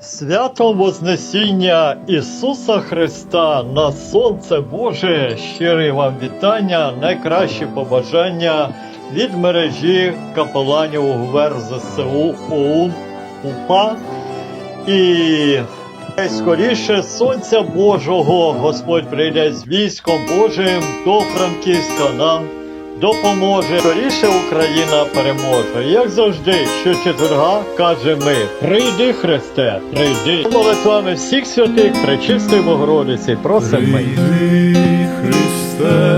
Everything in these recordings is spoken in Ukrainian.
Святом Вознесіння Ісуса Христа на Сонце Боже, щирі вам вітання, найкращі побажання від мережі капеланів УГВЕР ЗСУ ОУН УПА. І скоріше Сонця Божого Господь прийде з військом Божим до Франківська нам допоможе. Скоріше Україна переможе. Як завжди, що четверга каже ми: Прийди, Христе, прийди. Молитвами всіх святих, пречистої Богородиці, просимо. Прийди, Христе,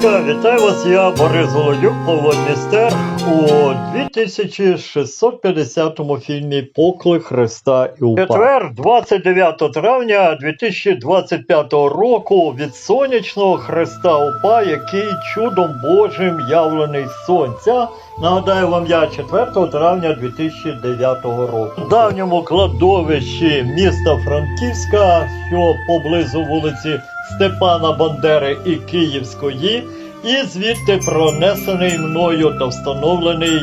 Франківська вітаю вас, я Борис Голодюк, Павло Містер у 2650 фільмі Поклик Христа і УПА. Четвер, 29 травня 2025 року від сонячного Христа УПА, який чудом Божим явлений сонця. Нагадаю вам я 4 травня 2009 року. У давньому кладовищі міста Франківська, що поблизу вулиці Степана Бандери і Київської, і звідти пронесений мною та встановлений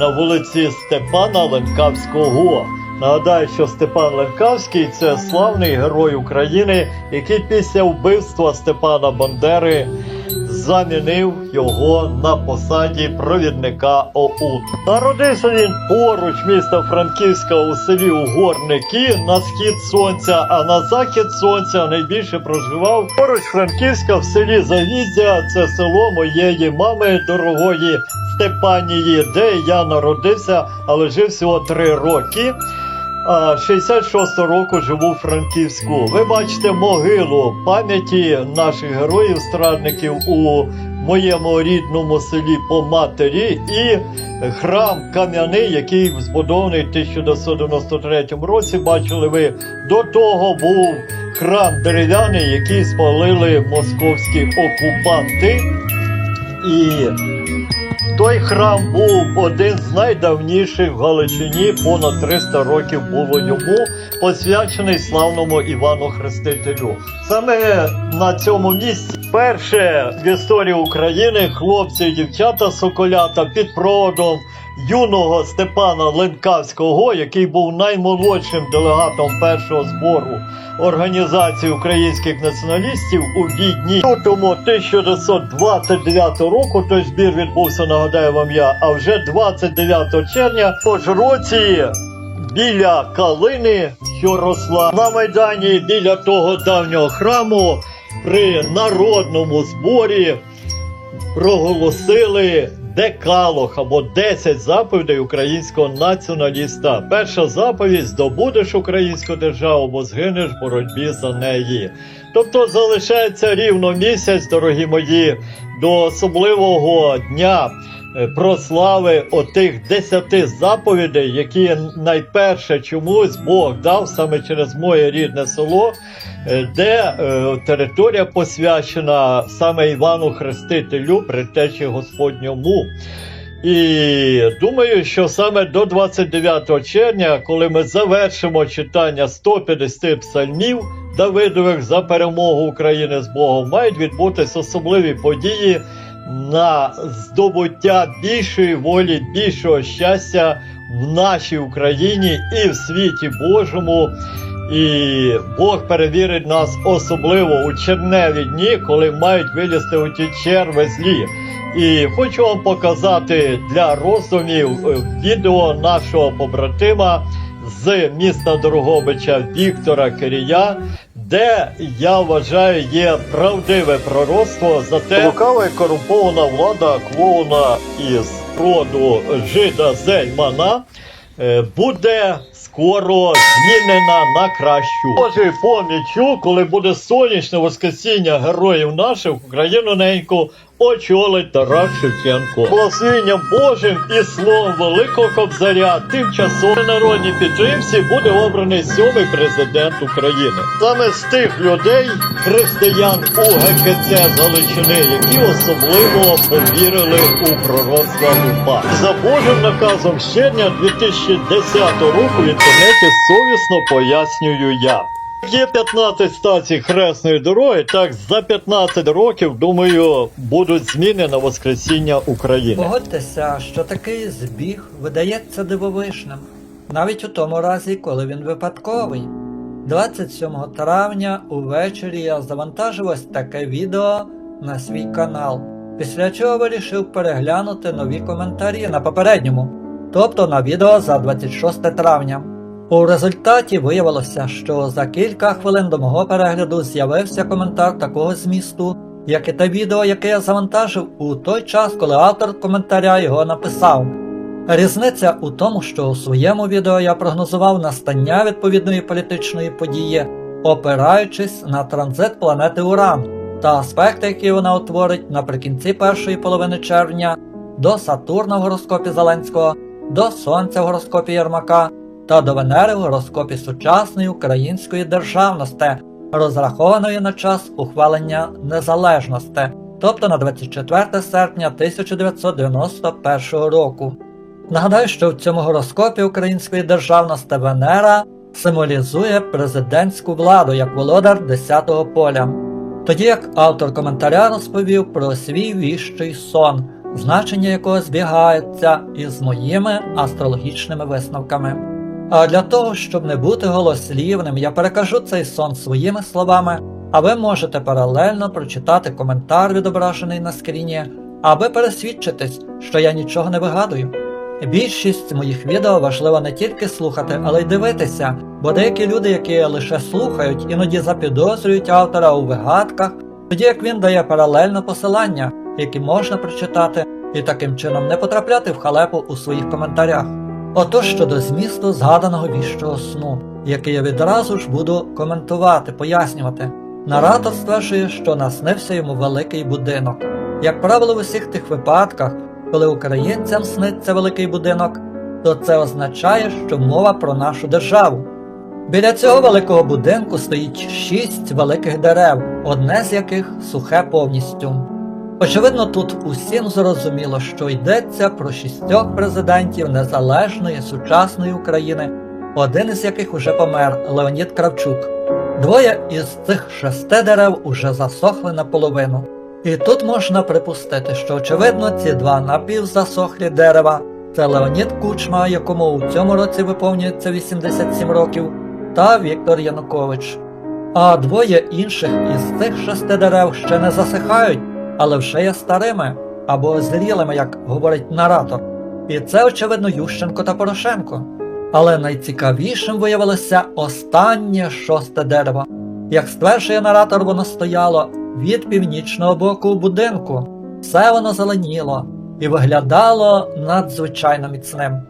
на вулиці Степана Ленкавського. Нагадаю, що Степан Ленкавський це славний герой України, який після вбивства Степана Бандери замінив його на посаді провідника ОУН. Народився він поруч міста Франківська у селі Угорники на схід сонця, а на захід сонця найбільше проживав поруч Франківська в селі Завіздя. Це село моєї мами дорогої Степанії, де я народився, але жив всього три роки. А 66 року живу в Франківську. Ви бачите могилу пам'яті наших героїв-страдників у моєму рідному селі по матері і храм кам'яний, який збудований в 1993 році. Бачили ви до того був храм дерев'яний, який спалили московські окупанти. І той храм був один з найдавніших в Галичині, понад 300 років було йому, посвячений славному Івану Хрестителю. Саме на цьому місці перше в історії України хлопці і дівчата соколята під проводом юного Степана Ленкавського, який був наймолодшим делегатом першого збору Організації українських націоналістів у Відні. Лютому 1929 року той збір відбувся, нагадаю вам я, а вже 29 червня тож році біля калини, що росла на майдані біля того давнього храму при народному зборі проголосили декалог або 10 заповідей українського націоналіста. Перша заповідь здобудеш українську державу, бо згинеш в боротьбі за неї. Тобто залишається рівно місяць, дорогі мої, до особливого дня прослави отих десяти заповідей, які найперше чомусь Бог дав саме через моє рідне село, е, де е, територія посвячена саме Івану Хрестителю, предтечі Господньому. І думаю, що саме до 29 червня, коли ми завершимо читання 150 псальмів Давидових за перемогу України з Богом, мають відбутися особливі події на здобуття більшої волі, більшого щастя в нашій Україні і в світі Божому. І Бог перевірить нас особливо у черневі дні, коли мають вилізти у ті черви злі. І хочу вам показати для роздумів е, відео нашого побратима з міста Дорогобича Віктора Кирія, де я вважаю є правдиве пророцтво за те, лукава і корумпована влада клоуна із роду жида Зельмана е, буде скоро змінена на кращу. Божий помічу, коли буде сонячне воскресіння героїв наших, Україну неньку очолить Тарас Шевченко. Благословенням Божим і словом Великого Кобзаря тимчасово народній підтримці буде обраний сьомий президент України. Саме з тих людей, християн УГКЦ з Галичини, які особливо повірили у пророцтва УПА. За Божим наказом щодня 2010 року в інтернеті совісно пояснюю я. Є 15 стацій хресної дороги, так за 15 років, думаю, будуть зміни на Воскресіння України. Погодьтеся, що такий збіг видається дивовижним, навіть у тому разі, коли він випадковий. 27 травня увечері я завантажив ось таке відео на свій канал, після чого вирішив переглянути нові коментарі на попередньому, тобто на відео за 26 травня. У результаті виявилося, що за кілька хвилин до мого перегляду з'явився коментар такого змісту, як і те відео, яке я завантажив у той час, коли автор коментаря його написав. Різниця у тому, що у своєму відео я прогнозував настання відповідної політичної події, опираючись на транзит планети Уран та аспекти, які вона утворить наприкінці першої половини червня до Сатурна в гороскопі Зеленського, до Сонця в гороскопі Єрмака та до Венери в гороскопі сучасної української державності, розрахованої на час ухвалення незалежності, тобто на 24 серпня 1991 року. Нагадаю, що в цьому гороскопі української державності Венера символізує президентську владу як володар 10-го поля. Тоді як автор коментаря розповів про свій віщий сон, значення якого збігається із моїми астрологічними висновками. А для того, щоб не бути голослівним, я перекажу цей сон своїми словами, а ви можете паралельно прочитати коментар, відображений на скріні, аби пересвідчитись, що я нічого не вигадую. Більшість моїх відео важливо не тільки слухати, але й дивитися, бо деякі люди, які лише слухають, іноді запідозрюють автора у вигадках, тоді як він дає паралельно посилання, які можна прочитати, і таким чином не потрапляти в халепу у своїх коментарях. Отож щодо змісту згаданого віщого сну, який я відразу ж буду коментувати, пояснювати. Наратор стверджує, що наснився йому великий будинок. Як правило, в усіх тих випадках, коли українцям сниться великий будинок, то це означає, що мова про нашу державу. Біля цього великого будинку стоїть шість великих дерев, одне з яких сухе повністю. Очевидно, тут усім зрозуміло, що йдеться про шістьох президентів незалежної сучасної України, один із яких уже помер Леонід Кравчук. Двоє із цих шести дерев уже засохли наполовину. І тут можна припустити, що очевидно ці два напівзасохлі дерева це Леонід Кучма, якому у цьому році виповнюється 87 років, та Віктор Янукович. А двоє інших із цих шести дерев ще не засихають, але вже є старими або зрілими, як говорить наратор. І це, очевидно, Ющенко та Порошенко. Але найцікавішим виявилося останнє шосте дерево. Як стверджує наратор, воно стояло від північного боку будинку. Все воно зеленіло і виглядало надзвичайно міцним.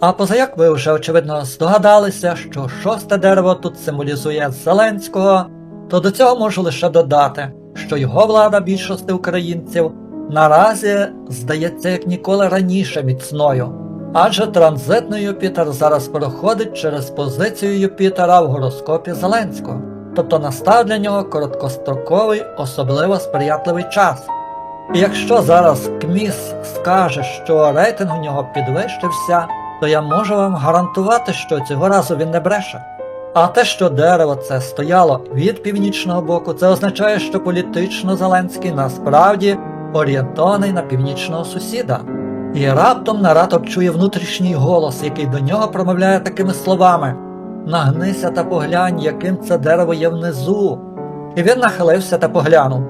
А позаяк ви вже очевидно здогадалися, що шосте дерево тут символізує Зеленського, то до цього можу лише додати, що його влада більшості українців наразі здається як ніколи раніше міцною. Адже транзитний Юпітер зараз проходить через позицію Юпітера в гороскопі Зеленського, тобто настав для нього короткостроковий, особливо сприятливий час. І якщо зараз КМІС скаже, що рейтинг у нього підвищився, то я можу вам гарантувати, що цього разу він не бреше. А те, що дерево це стояло від північного боку, це означає, що політично Зеленський насправді орієнтований на північного сусіда. І раптом наратор чує внутрішній голос, який до нього промовляє такими словами: Нагнися та поглянь, яким це дерево є внизу. І він нахилився та поглянув.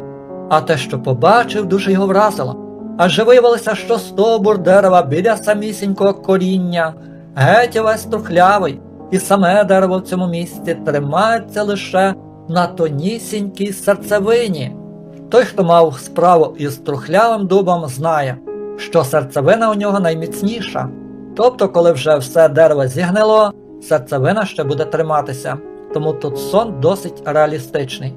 А те, що побачив, дуже його вразило. Адже виявилося, що стовбур дерева біля самісінького коріння, геть весь трухлявий, і саме дерево в цьому місці тримається лише на тонісінькій серцевині. Той, хто мав справу із трухлявим дубом, знає, що серцевина у нього найміцніша. Тобто, коли вже все дерево зігнило, серцевина ще буде триматися, тому тут сон досить реалістичний.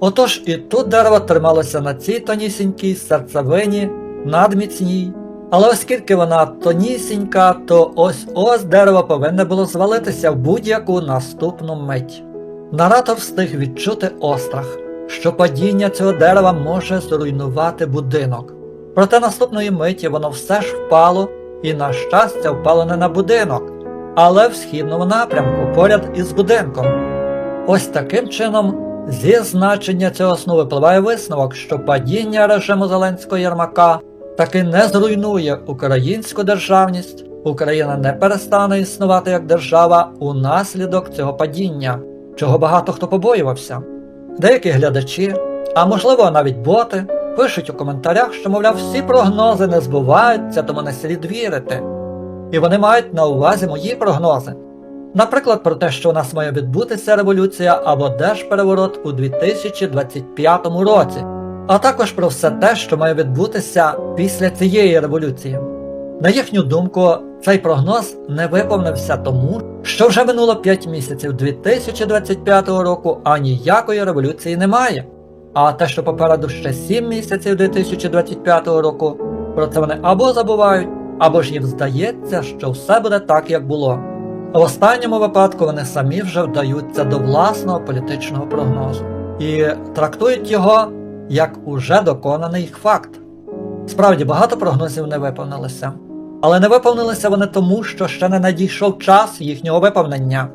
Отож і тут дерево трималося на цій тонісінькій серцевині, надміцній, але оскільки вона тонісінька, то ось ось дерево повинне було звалитися в будь-яку наступну мить. Наратор встиг відчути острах, що падіння цього дерева може зруйнувати будинок. Проте наступної миті воно все ж впало, і, на щастя, впало не на будинок, але в східному напрямку поряд із будинком. Ось таким чином, зі значення цього сну випливає висновок, що падіння режиму Зеленського Єрмака таки не зруйнує українську державність, Україна не перестане існувати як держава унаслідок цього падіння, чого багато хто побоювався. Деякі глядачі, а можливо навіть боти, пишуть у коментарях, що, мовляв, всі прогнози не збуваються, тому не слід вірити. І вони мають на увазі мої прогнози. Наприклад, про те, що у нас має відбутися революція або держпереворот у 2025 році, а також про все те, що має відбутися після цієї революції. На їхню думку, цей прогноз не виповнився тому, що вже минуло 5 місяців 2025 року, а ніякої революції немає. А те, що попереду ще 7 місяців 2025 року, про це вони або забувають, або ж їм здається, що все буде так, як було. В останньому випадку вони самі вже вдаються до власного політичного прогнозу і трактують його як уже доконаний факт. Справді багато прогнозів не виповнилися, але не виповнилися вони тому, що ще не надійшов час їхнього виповнення.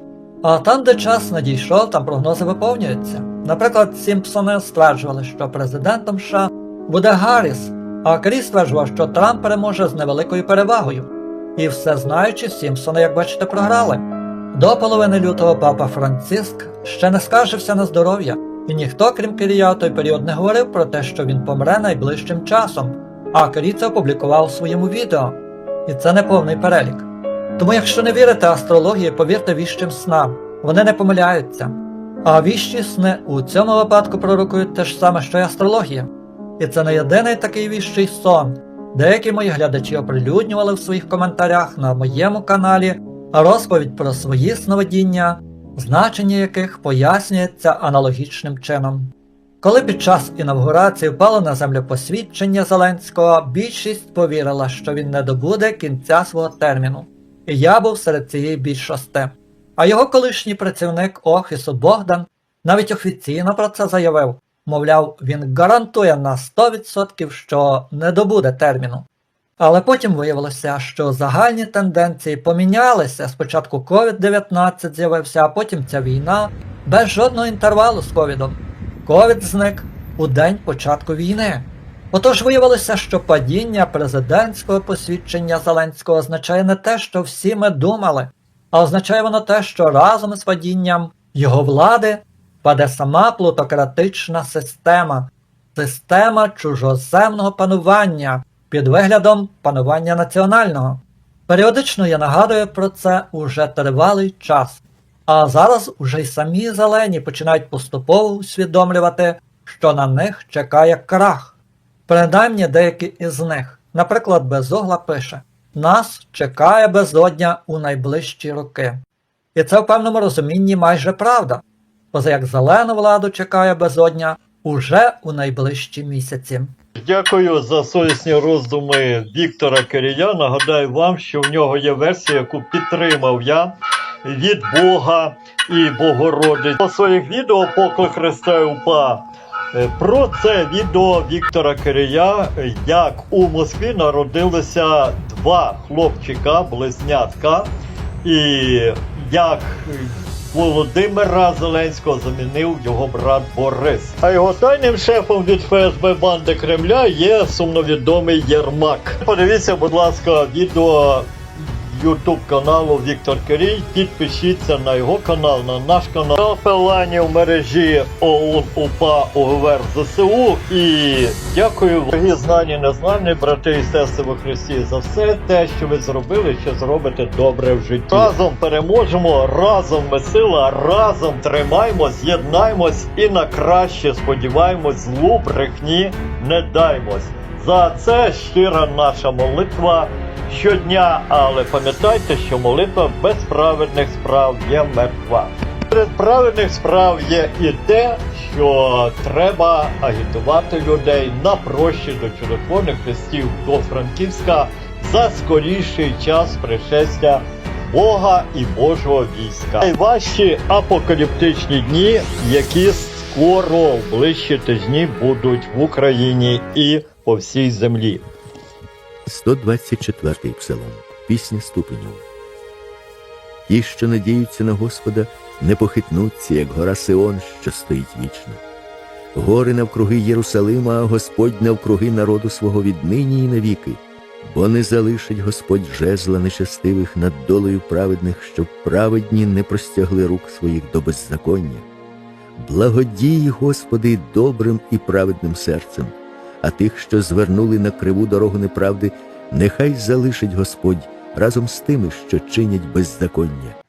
А там, де час надійшов, там прогнози виповнюються. Наприклад, Сімпсони стверджували, що президентом США буде Гарріс, а Крі стверджував, що Трамп переможе з невеликою перевагою. І все знаючи, Сімпсони, як бачите, програли. До половини лютого папа Франциск ще не скаржився на здоров'я, і ніхто, крім Кирія, той період не говорив про те, що він помре найближчим часом, а Кирій це опублікував у своєму відео. І це не повний перелік. Тому, якщо не вірите астрології, повірте віщим снам, вони не помиляються. А віщі сни у цьому випадку пророкують те ж саме, що й астрологія. І це не єдиний такий віщий сон. Деякі мої глядачі оприлюднювали в своїх коментарях на моєму каналі розповідь про свої сновидіння, значення яких пояснюється аналогічним чином. Коли під час інавгурації впало на землю посвідчення Зеленського, більшість повірила, що він не добуде кінця свого терміну. І я був серед цієї більшості. А його колишній працівник офісу Богдан навіть офіційно про це заявив. Мовляв, він гарантує на 100%, що не добуде терміну. Але потім виявилося, що загальні тенденції помінялися. Спочатку COVID-19 з'явився, а потім ця війна без жодного інтервалу з ковідом. Ковід зник у день початку війни. Отож виявилося, що падіння президентського посвідчення Зеленського означає не те, що всі ми думали, а означає воно те, що разом з падінням його влади паде сама плутократична система, система чужоземного панування під виглядом панування національного. Періодично я нагадую про це уже тривалий час. А зараз уже й самі зелені починають поступово усвідомлювати, що на них чекає крах. Принаймні деякі із них, наприклад, Безогла пише: Нас чекає безодня у найближчі роки. І це в певному розумінні майже правда, поза як зелену владу чекає безодня уже у найближчі місяці. Дякую за совісні роздуми Віктора Кирія. Нагадаю вам, що в нього є версія, яку підтримав я від Бога і Богородиці. По своїх відео поклик Христа УПА. Е, Про це відео Віктора Кирия, е, як у Москві народилися два хлопчика, близнятка, і як Володимира Зеленського замінив його брат Борис. А його тайним шефом від ФСБ банди Кремля є сумновідомий Єрмак. Подивіться, будь ласка, відео Ютуб каналу Віктор Кирій. Підпишіться на його канал, на наш канал. Капелані в мережі ОУН УПА УГВР ЗСУ. І дякую, дорогі знані, незнані, брати і сестри во Христі, за все те, що ви зробили, що зробите добре в житті. Разом переможемо, разом ми сила, разом тримаймось, єднаймось і на краще сподіваємось, злу брехні не даймось. За це щира наша молитва щодня, але пам'ятайте, що молитва без праведних справ є мертва. Серед праведних справ є і те, що треба агітувати людей на прощі до чудотворних хрестів до Франківська за скоріший час пришестя Бога і Божого війська. Найважчі апокаліптичні дні, які скоро в ближчі тижні будуть в Україні і по всій землі. 124-й псалом. Пісня ступенів. Ті, що надіються на Господа, не похитнуться, як гора Сион, що стоїть вічно. Гори навкруги Єрусалима, а Господь навкруги народу свого віднині і навіки. Бо не залишить Господь жезла нечестивих над долею праведних, щоб праведні не простягли рук своїх до беззаконня. Благодій, Господи, добрим і праведним серцем, а тих, що звернули на криву дорогу неправди, нехай залишить Господь разом з тими, що чинять беззаконня.